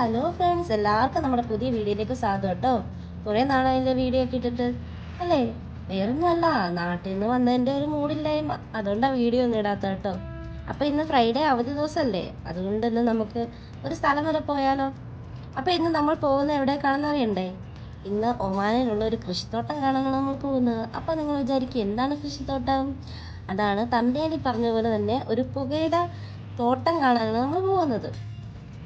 Hello friends എല്ലാവർക്കും നമ്മുടെ പുതിയ വീഡിയോയിലേക്ക് സ്വാഗതം കേട്ടോ. കുറേ നാളായില്ലേ വീഡിയോ ഒക്കെ ഇട്ടിട്ട്. അല്ലേ? വേറൊന്നുമല്ല. നാട്ടിൽ നിന്ന് വന്നതിന്റെ ഒരു മൂടില്ലായ്മ. അതുകൊണ്ടാണ് വീഡിയോ ഒന്നും ഇടാത്ത കേട്ടോ. അപ്പോൾ ഇന്ന് ഫ്രൈഡേ അവധി ദിവസമല്ലേ? അതുകൊണ്ട് തന്നെ നമുക്ക് ഒരു സ്ഥലം വരെ പോയാലോ? അപ്പോൾ ഇന്ന് നമ്മൾ പോകുന്ന എവിടേക്കാണെന്ന് അറിയണ്ടേ? ഇന്ന് ഒമാനിലുള്ള ഒരു കൃഷിത്തോട്ടം കാണാനാണ് നമ്മൾ പോകുന്നത്. അപ്പോൾ നിങ്ങൾ വിചാരിക്കും എന്താണ് കൃഷിത്തോട്ടം? അതാണ് തമ്പേലി പറഞ്ഞ പോലെ തന്നെ ഒരു പുകയുടെ തോട്ടം കാണാനാണ് നമ്മൾ പോകുന്നത്.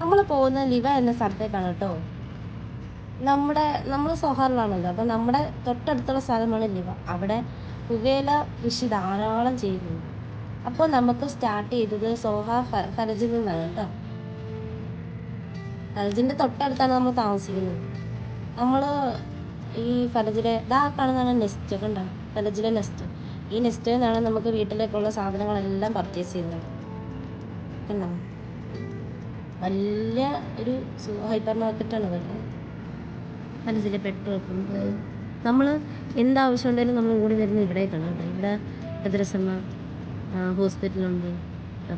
നമ്മൾ പോകുന്ന ലിവ എന്ന സ്ഥലത്തേക്കാണ് കേട്ടോ. നമ്മുടെ നമ്മൾ സൊഹാറിലാണല്ലോ അപ്പം നമ്മുടെ തൊട്ടടുത്തുള്ള സ്ഥലമാണ് ലിവ. അവിടെ പുകയില കൃഷി ധാരാളം ചെയ്യുന്നു അപ്പോൾ നമുക്ക് സ്റ്റാർട്ട് ചെയ്തത് സോഹ ഫരജിൽ നിന്നാണ് കേട്ടോ. ഫരജിന്റെ തൊട്ടടുത്താണ് നമ്മൾ താമസിക്കുന്നത്. നമ്മൾ ഈ ഫലജിലെ ഇതാ കാണുന്നതാണ് നെസ്റ്റ് ഉണ്ടാവും ഫലജിലെ നെസ്റ്റ്. ഈ നെസ്റ്റിൽ നിന്നാണ് നമുക്ക് വീട്ടിലേക്കുള്ള സാധനങ്ങളെല്ലാം പർച്ചേസ് ചെയ്യുന്നത്. കണ്ടോ? വലിയ ഒരു ഹൈപ്പർ മാർക്കറ്റാണ് അതൊക്കെ മനസ്സിൽ പെട്രോൾ പമ്പ്. നമ്മൾ എന്താവശ്യം ഉണ്ടെങ്കിലും നമ്മൾ ഓടി വരുന്നത് ഇവിടേക്കാണ് കേട്ടോ. ഇവിടെ ഭദ്രസമ്മ ഹോസ്പിറ്റലുണ്ട്.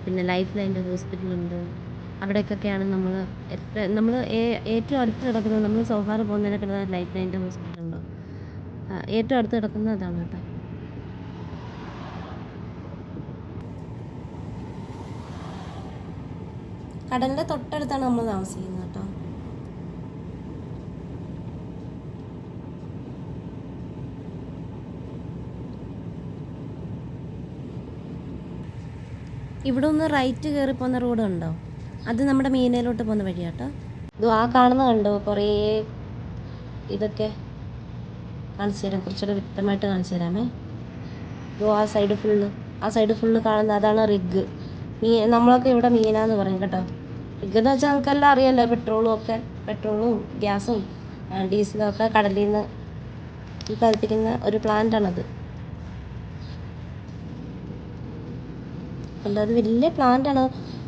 പിന്നെ ലൈഫ് ലൈന്റെ ഹോസ്പിറ്റലുണ്ട്. അവിടേക്കൊക്കെയാണ് നമ്മൾ എത്ര നമ്മൾ ഏറ്റവും അടുത്ത് കിടക്കുന്നത് നമ്മൾ സോഫാറ് പോകുന്നതിനൊക്കെ ലൈഫ് ലൈന്റെ ഹോസ്പിറ്റലുണ്ട്? ഏറ്റവും അടുത്ത് കിടക്കുന്നത് അതാണ് കേട്ടോ. കടലിന്റെ തൊട്ടടുത്താണ് നമ്മൾ താമസിക്കുന്നത് കേട്ടോ. ഇവിടെ ഒന്ന് റൈറ്റ് കയറി പോകുന്ന റോഡ് ഉണ്ടോ അത് നമ്മുടെ മീനയിലോട്ട് പോകുന്ന വഴിയാട്ടോ. ഇത് ആ കാണുന്ന കണ്ടോ? കുറേ ഇതൊക്കെ കാണിച്ചു തരാം. കുറച്ചുകൂടെ വ്യക്തമായിട്ട് കാണിച്ചു തരാമേ. ഇത് ആ സൈഡ് ഫുള്ള് ആ സൈഡ് ഫുള്ള് കാണുന്ന അതാണ് റിഗ് മീ നമ്മളൊക്കെ ഇവിടെ മീനാന്ന് പറയും കേട്ടോ. എന്ന് വെച്ചാൽ നമുക്കെല്ലാം അറിയാമല്ലോ പെട്രോളും ഒക്കെ പെട്രോളും ഗ്യാസും ഡീസലും ഒക്കെ കടലിൽ നിന്ന് ഉൽപ്പാദിപ്പിക്കുന്ന ഒരു പ്ലാന്റാണത് ആണത്. അത് വലിയ പ്ലാന്റാണ്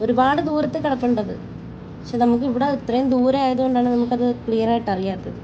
ഒരുപാട് ദൂരത്ത് കിടപ്പുണ്ടത്. പക്ഷെ നമുക്ക് ഇവിടെ ഇത്രയും ദൂരം ആയതുകൊണ്ടാണ് നമുക്കത് ക്ലിയർ ആയിട്ട് അറിയാത്തത്.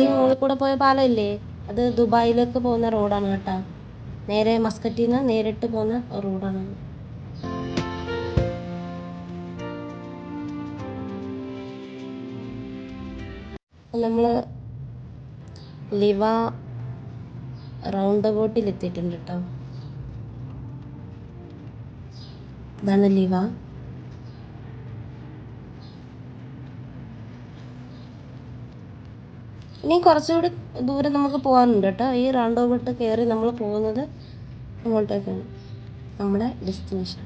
ഈ മുകളിൽ കൂടെ പോയ പാലമില്ലേ? അത് ദുബായിലേക്ക് പോകുന്ന റോഡാണ് കേട്ടോ. നേരെ മസ്കറ്റിൽ നിന്ന് നേരിട്ട് പോകുന്ന റോഡാണ് നമ്മൾ ലിവ റൗണ്ട് ബോട്ടിൽ എത്തിയിട്ടുണ്ട് കേട്ടോ. ഇതാണ് ലിവ. ഇനി കുറച്ചുകൂടി ദൂരം നമുക്ക് പോകാനുണ്ട് കേട്ടോ. ഈ റൗണ്ട് ബോട്ട് കയറി നമ്മൾ പോകുന്നത് അങ്ങോട്ടേക്കാണ്. നമ്മുടെ ഡെസ്റ്റിനേഷൻ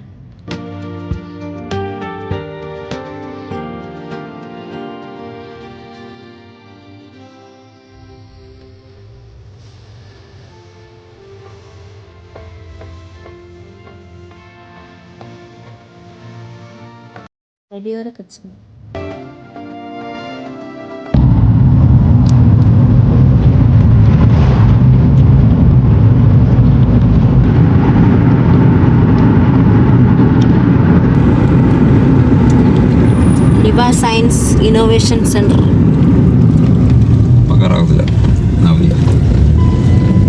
ഒരു കച്ചവടം ഇന്നോവേഷൻ സെന്റർ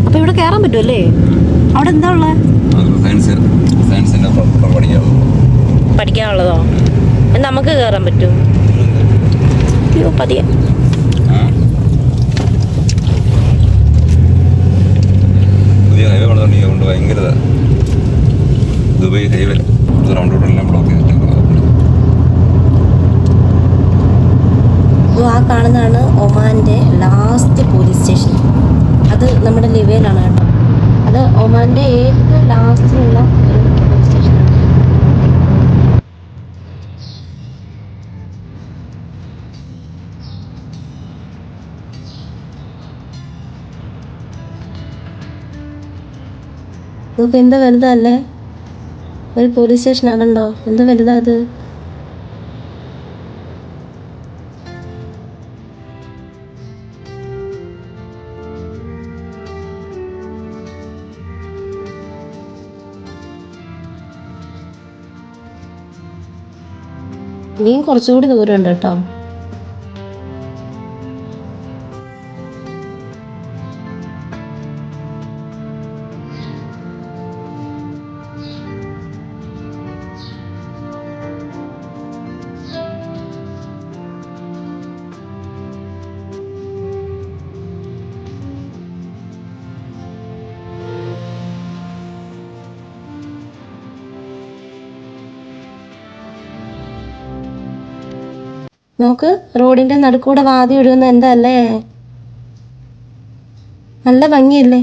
അപ്പൊ ഇവിടെ കയറാൻ പറ്റുമല്ലേ അവിടെ എന്താ ഉള്ളത്. പഠിക്കാനുള്ളതോ? നമുക്ക് കയറാൻ പറ്റും. അയ്യോ പതിയെ. പുതിയ ഹൈവേ പണിതുകൊണ്ട് കൊണ്ട് ഭയങ്കര ദുബൈ ദുബായ് ഹൈവേ റൗണ്ട് ആ കാണുന്നതാണ് ഒമാന്റെ ലാസ്റ്റ് പോലീസ് സ്റ്റേഷൻ അത് നമ്മുടെ ലിവയിലാണ് കേട്ടോ. അത് ഒമാന്റെ ഏറ്റവും ലാസ്റ്റിലുള്ള ഒരു പോലീസ് സ്റ്റേഷനാണ് ഇതിപ്പോൾ എന്താ വലുതല്ലേ? ഒരു പോലീസ് സ്റ്റേഷൻ ആണല്ലോ. എന്താ വലുതാ അത് ഇനിയും കുറച്ചുകൂടി ദൂരമുണ്ട് കേട്ടോ. നോക്ക് റോഡിന്റെ നടുക്കൂടെ വാതി ഒഴുകുന്ന എന്താ അല്ലേ നല്ല ഭംഗിയല്ലേ?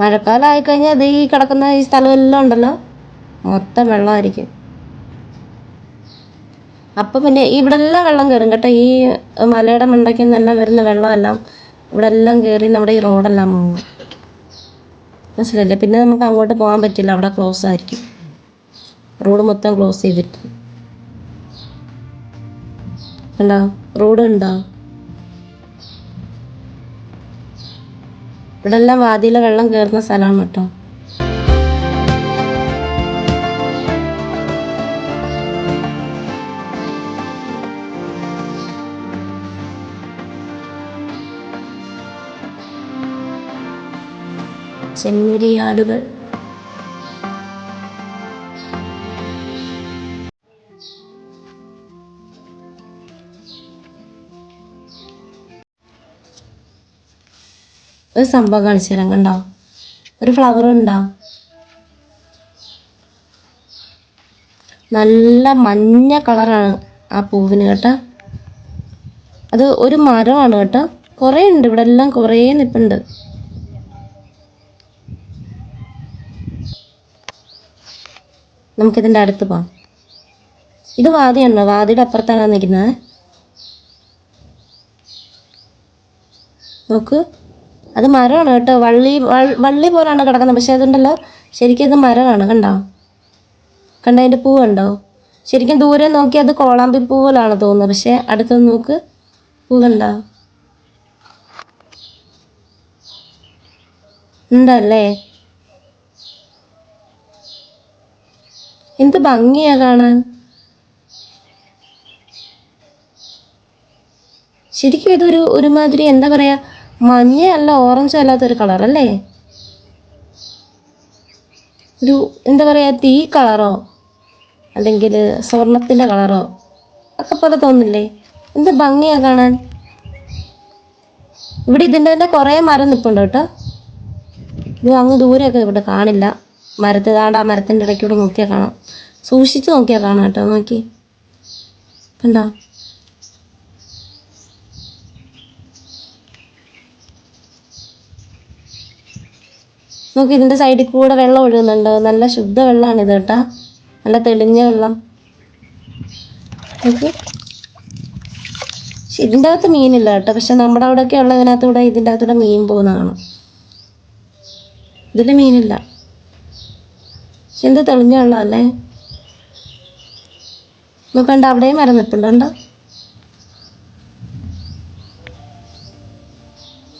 മഴക്കാലം ആയിക്കഴിഞ്ഞാൽ ഇത് ഈ കിടക്കുന്ന ഈ സ്ഥലമെല്ലാം ഉണ്ടല്ലോ. മൊത്തം വെള്ളമായിരിക്കും. അപ്പം പിന്നെ ഇവിടെ എല്ലാം വെള്ളം കയറും കേട്ടോ. ഈ മലയുടെ മണ്ടയ്ക്ക് നിന്നെല്ലാം വരുന്ന വെള്ളമെല്ലാം. ഇവിടെ എല്ലാം കയറി നമ്മുടെ ഈ റോഡെല്ലാം പോകും മനസ്സിലല്ലേ പിന്നെ നമുക്ക് അങ്ങോട്ട് പോകാൻ പറ്റില്ല. അവിടെ ക്ലോസ് ആയിരിക്കും. റോഡ് മൊത്തം ക്ലോസ് ചെയ്തിട്ട്. ഉണ്ടോ റോഡ് ഉണ്ടോ ഇവിടെ എല്ലാം വാതിയിലെ വെള്ളം കയറുന്ന സ്ഥലമാണ് കേട്ടോ. ചെമ്മരിയാടുകൾ ഒരു സംഭവം കാണിച്ചു തരാം കണ്ടോ? ഒരു ഫ്ലവർ ഉണ്ടോ? നല്ല മഞ്ഞ കളറാണ് ആ പൂവിന് കേട്ടോ. അത് ഒരു മരമാണ് കേട്ടോ. കുറേ ഉണ്ട് ഇവിടെ എല്ലാം കുറേ നിൽപ്പുണ്ട് നമുക്കിതിന്റെ അടുത്ത് പോവാം. ഇത് വാതിയാണോ. വാതിയുടെ അപ്പുറത്താണ് നിൽക്കുന്നത്? നോക്ക്. അത് മരമാണ് കേട്ടോ. വള്ളി വള്ളി പോലാണ് കിടക്കുന്നത്. പക്ഷേ അതുണ്ടല്ലോ. ശരിക്കും അത് മരമാണ്. കണ്ടോ? കണ്ട അതിന്റെ പൂ കണ്ടോ? ശരിക്കും ദൂരെ നോക്കി അത് കോളാമ്പി പൂ പോലാണ് തോന്നുന്നത്. പക്ഷെ അടുത്ത് നോക്ക്. പൂ കണ്ടോ? ഉണ്ടല്ലേ? എന്ത് ഭംഗിയാ കാണാൻ. ശരിക്കും ഇതൊരു ഒരുമാതിരി എന്താ പറയാ മഞ്ഞയല്ല ഓറഞ്ച് അല്ലാത്തൊരു കളർ അല്ലേ? ഒരു എന്താ പറയാ തീ കളറോ അല്ലെങ്കിൽ സ്വർണത്തിന്റെ കളറോ ഒക്കെ പോലെ തോന്നില്ലേ? എന്ത് ഭംഗിയാ കാണാൻ. ഇവിടെ ഇതിന്റെ തന്നെ കുറേ മരം നിൽപ്പുണ്ട് കേട്ടോ. ഇത് അങ്ങ് ദൂരെയൊക്കെ ഇവിടെ കാണില്ല. മരത്തിൽ താണ്ട് ആ മരത്തിന്റെ ഇടയ്ക്കൂടെ നോക്കിയാൽ കാണാം. സൂക്ഷിച്ച് നോക്കിയാൽ കാണാം കേട്ടോ നോക്കി. കണ്ടോ? നോക്കി ഇതിന്റെ സൈഡിൽ കൂടെ വെള്ളം ഒഴുകുന്നുണ്ട്. നല്ല ശുദ്ധ വെള്ളമാണ് ഇത് കേട്ടോ. നല്ല തെളിഞ്ഞ വെള്ളം. ഇതിന്റെ അകത്ത് മീനില്ല കേട്ടോ. പക്ഷെ നമ്മുടെ അവിടെയൊക്കെ ഉള്ളതിനകത്തൂടെ ഇതിന്റെ അകത്തൂടെ മീൻ പോകുന്നതാണ് ഇതിൽ മീനില്ല. എന്ത് തെളിഞ്ഞ വെള്ളമല്ലേ? നോക്കണ്ട അവിടെയും മരം നിൽപ്പുണ്ടോ കണ്ടോ?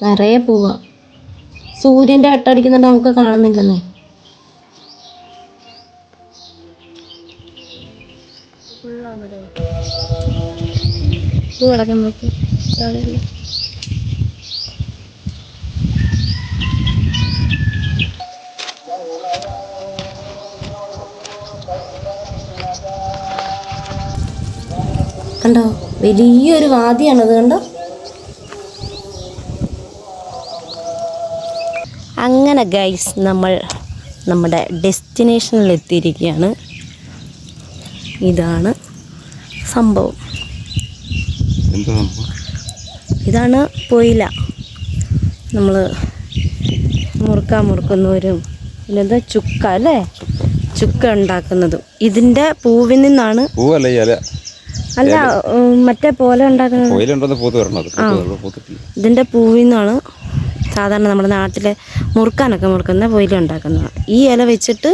നിറയെ പൂവ. സൂര്യന്റെ അട്ടടിക്കുന്നുണ്ട് നമുക്ക് കാണുന്നില്ലെന്നേ. പൂ നോക്കി കണ്ടോ? വലിയൊരു വാദിയാണത് കണ്ടോ? അങ്ങനെ ഗൈസ് നമ്മൾ നമ്മുടെ ഡെസ്റ്റിനേഷനിൽ എത്തിയിരിക്കുകയാണ്. ഇതാണ് സംഭവം. ഇതാണ് പൊയില. നമ്മൾ മുറുക്കാൻ മുറുക്കുന്നവരും പിന്നെന്താ ചുക്ക അല്ലേ? ചുക്ക ഉണ്ടാക്കുന്നതും. ഇതിന്റെ പൂവിൽ നിന്നാണ് പൂവല്ല ഇല. അല്ല മറ്റേ പോലെ ഉണ്ടാക്കുന്നത്. പൂത്ത് ഇതിന്റെ പൂവിൽ നിന്നാണ് സാധാരണ നമ്മുടെ നാട്ടിലെ മുറുക്കാനൊക്കെ മുറുക്കുന്ന പൊയില ഉണ്ടാക്കുന്നത്. ഈ ഇല വെച്ചിട്ട്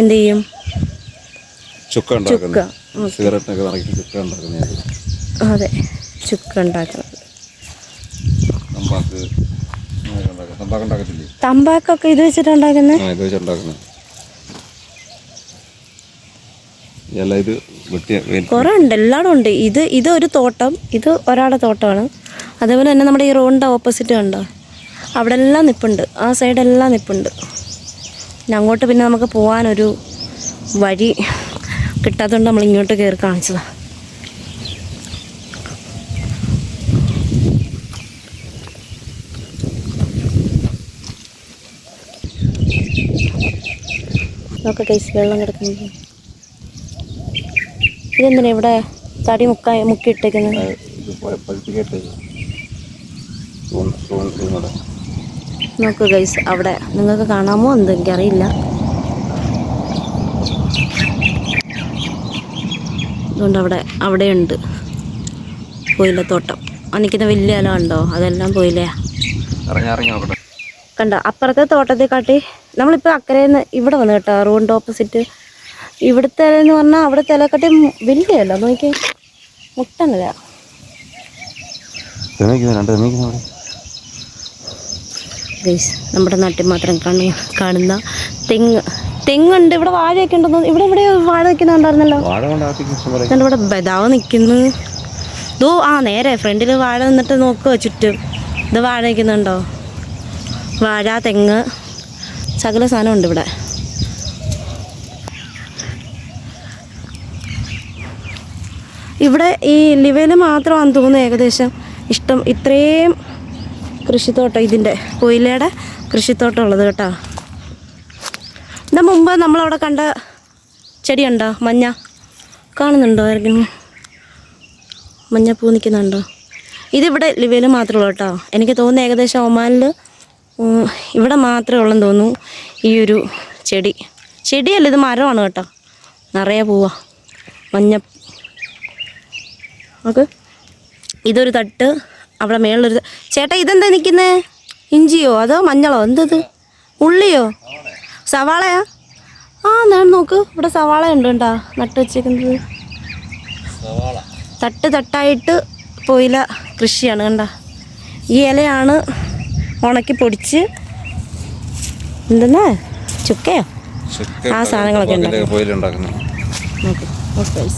എന്ത് ചെയ്യും? ചുക്ക അതെ ചുക്ക ഉണ്ടാക്കുന്നത്. തമ്പാക്കൊക്കെ ഇത് വെച്ചിട്ടുണ്ടാക്കുന്നത് ഇത് ഇല കുറേ ഉണ്ട് എല്ലായിടും ഉണ്ട്. ഇത് ഇത് ഒരു തോട്ടം ഇത് ഒരാളുടെ തോട്ടമാണ്. അതേപോലെ തന്നെ നമ്മുടെ ഈ റോഡിന്റെ ഓപ്പോസിറ്റ് കണ്ടോ? അവിടെ എല്ലാം നിപ്പുണ്ട്. ആ സൈഡെല്ലാം നിപ്പുണ്ട്. പിന്നെ അങ്ങോട്ട് പിന്നെ നമുക്ക് പോകാനൊരു വഴി കിട്ടാത്തതുകൊണ്ട് നമ്മൾ ഇങ്ങോട്ട് കയറി കാണിച്ചതാണ് നോക്കാം കൈസ് വെള്ളം കിടക്കുന്നത് ഇതെന്തിനാ ഇവിടെ തടി മുക്കാ മുക്കി ഇട്ടേക്കുന്നത് നോക്കൂ ഗൈസ് അവിടെ നിങ്ങൾക്ക് കാണാമോ? എന്ന് എനിക്കറിയില്ല. അതുകൊണ്ട് അവിടെ അവിടെയുണ്ട് പൊയിലത്തോട്ടം ആ നിൽക്കുന്ന വലിയ ഇല ഉണ്ടോ അതെല്ലാം പോയില്ലേ കണ്ട? അപ്പുറത്തെ തോട്ടത്തെ കാട്ടി നമ്മളിപ്പോൾ അക്കരയിൽ നിന്ന് ഇവിടെ വന്നു കേട്ടോ. റോഡിന്റെ ഓപ്പോസിറ്റ് ഇവിടുത്തെ എന്ന് പറഞ്ഞാൽ അവിടുത്തെ ഇലക്കട്ടി വലിയല്ലോ നോക്കി മുട്ടനില ഗൈസ് നമ്മുടെ നാട്ടിൽ മാത്രം കാണുന്ന കാണുന്ന തെങ്ങ്. തെങ്ങുണ്ട്. ഇവിടെ വാഴയൊക്കെ ഉണ്ടെന്ന് ഇവിടെ ഇവിടെ വാഴ നിൽക്കുന്നുണ്ടായിരുന്നല്ലോ ഇവിടെ ബദാവ് നിൽക്കുന്നു ദോ ആ നേരെ ഫ്രണ്ടിൽ വാഴ നിന്നിട്ട് നോക്കുക ചുറ്റും. ഇത് വാഴ നിൽക്കുന്നുണ്ടോ? വാഴ തെങ്ങ്. സകല സാധനമുണ്ട് ഇവിടെ. ഇവിടെ ഈ ലിവയിൽ മാത്രമാണെന്ന് തോന്നുന്നു ഏകദേശം. ഇഷ്ടം ഇത്രയും കൃഷിത്തോട്ടം ഇതിന്റെ കൊയിലയുടെ കൃഷിത്തോട്ടം ഉള്ളത് കേട്ടോ. ഇതിന് മുമ്പ് നമ്മളവിടെ കണ്ട ചെടിയുണ്ടോ? മഞ്ഞ. കാണുന്നുണ്ടോ? ആരെങ്കിലും? മഞ്ഞപ്പൂ നിൽക്കുന്നുണ്ടോ? ഇതിവിടെ ലിവയിൽ മാത്രമേ ഉള്ളൂ കേട്ടോ. എനിക്ക് തോന്നുന്നു ഏകദേശം ഒമാനിൽ ഇവിടെ മാത്രമേ ഉള്ളെന്ന് തോന്നുന്നു ഈ ഒരു ചെടി. ചെടിയല്ല ഇത് മരമാണ് കേട്ടോ. നിറയെ പോവാ. മഞ്ഞ നോക്ക്. ഇതൊരു തട്ട് അവിടെ മേളിലൊരു ചേട്ടാ ഇതെന്താ നിൽക്കുന്നേ ഇഞ്ചിയോ അതോ മഞ്ഞളോ? എന്തത്? ഉള്ളിയോ? സവാളയാ? ആ ഞാൻ നോക്ക്. ഇവിടെ സവാള ഉണ്ട് കേട്ടോ നട്ട് വെച്ചേക്കുന്നത്. തട്ട് തട്ടായിട്ട് പോയില കൃഷിയാണ് കണ്ട. ഈ ഇലയാണ് ഉണക്കി പൊടിച്ച് എന്തെന്നാ? ചുക്കയോ? ആ സാധനങ്ങളൊക്കെ ഉണ്ടാക്കുന്നത്. ഇതിന്റെ കോയിലുണ്ടാക്കുന്നത് നോക്ക് നോക്ക് guys.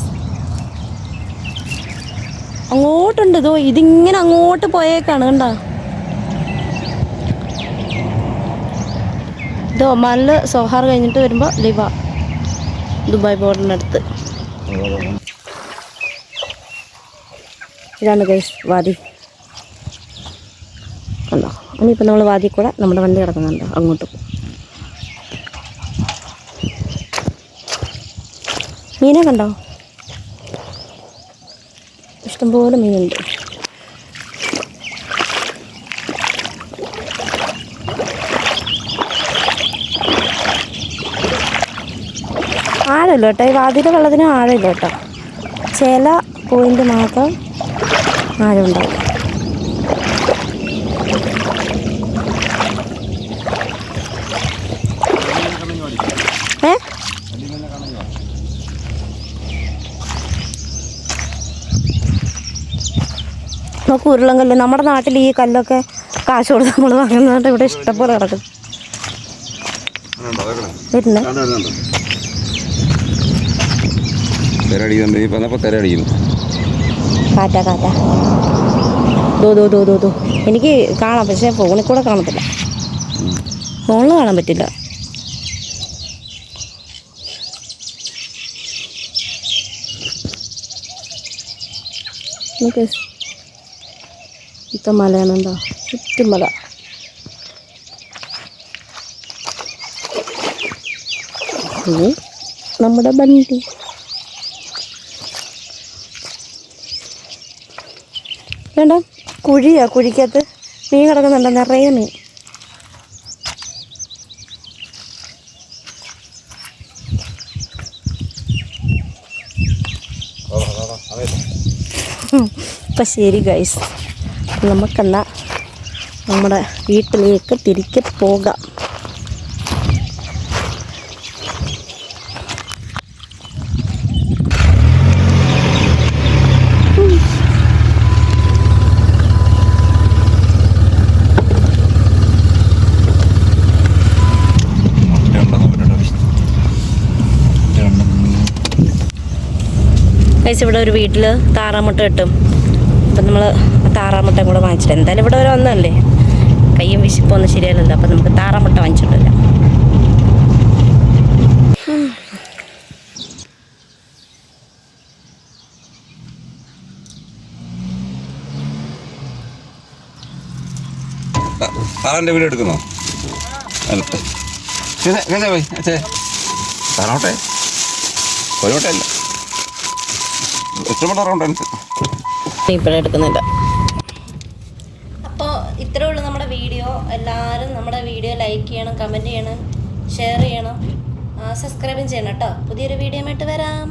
അങ്ങോട്ടുണ്ട്. ഇതോ ഇതിങ്ങനെ അങ്ങോട്ട് പോയേക്കാണ് കണ്ടോ? ഇത് ഒമാനിൽ സോഹാർ കഴിഞ്ഞിട്ട് വരുമ്പോൾ ലിവ ദുബായ് ബോർഡിനടുത്ത് ഇതാണ് ഗൈസ് വാദി കണ്ടോ? ഇനിയിപ്പോൾ നമ്മൾ വാതി കൂടെ നമ്മുടെ വണ്ടി കിടക്കുന്നുണ്ട് അങ്ങോട്ട്. മീനെ കണ്ടോ? ഇഷ്ടംപോലെ മീനുണ്ട്. ആഴമില്ല കേട്ടോ. ഈ വാതിലെ വെള്ളത്തിന് ആഴമില്ല കേട്ടോ. ചില പോയിന്റ് മാത്രം ആഴമുണ്ടാവും. നമുക്ക് ഉരുളൻ കല്ല് നമ്മുടെ നാട്ടിൽ ഈ കല്ലൊക്കെ കാശ് കൊടുത്ത് നമ്മൾ വാങ്ങുന്നതുകൊണ്ട് ഇവിടെ ഇഷ്ടംപോലെ കിടക്കും വരുന്നേ. തിരടിക്കുന്നുണ്ട് ഈ വന്നപ്പോൾ തിരടിക്കുന്നു കാറ്റാ കാറ്റാ. ദോ ദോ ദോ ദോ ദോ. എനിക്ക് കാണാം പക്ഷേ ഫോണിൽ കൂടെ കാണത്തില്ല. ഫോണിൽ കാണാൻ പറ്റില്ല. നമുക്ക് ഇത്ത മലയാണെന്തോ? ചുറ്റും മല. ഇത് നമ്മുടെ ബണ്ടി. വേണ്ട കുഴിയാ കുഴിക്കകത്ത് മീൻ കിടക്കുന്നുണ്ട് നിറയെ മീൻ. അപ്പം ശരി ഗൈസ് നമുക്കെന്നാ നമ്മുടെ വീട്ടിലേക്ക് തിരികെ പോകാം. ഇവിടെ ഒരു വീട്ടിൽ താറാമുട്ട കിട്ടും. അപ്പം നമ്മൾ താറാമുട്ട കൂടെ വാങ്ങിച്ചിട്ട് എന്തായാലും ഇവിടെ വരെ വന്നതല്ലേ? കയ്യും വിശപ്പൊന്നും ശരിയല്ലല്ലോ അപ്പം നമുക്ക് താറാമുട്ട വാങ്ങിച്ചിട്ടില്ല താറാന്റെ വീഡിയോ എടുക്കുന്നോ? താറാവട്ടെ ഇപ്പോഴെടുക്കുന്നില്ല അപ്പോൾ ഇത്രേ ഉള്ളൂ നമ്മുടെ വീഡിയോ. എല്ലാവരും നമ്മുടെ വീഡിയോ ലൈക്ക് ചെയ്യണം കമന്റ് ചെയ്യണം ഷെയർ ചെയ്യണം. സബ്സ്ക്രൈബും ചെയ്യണം കേട്ടോ പുതിയൊരു വീഡിയോ ആയിട്ട് വരാം.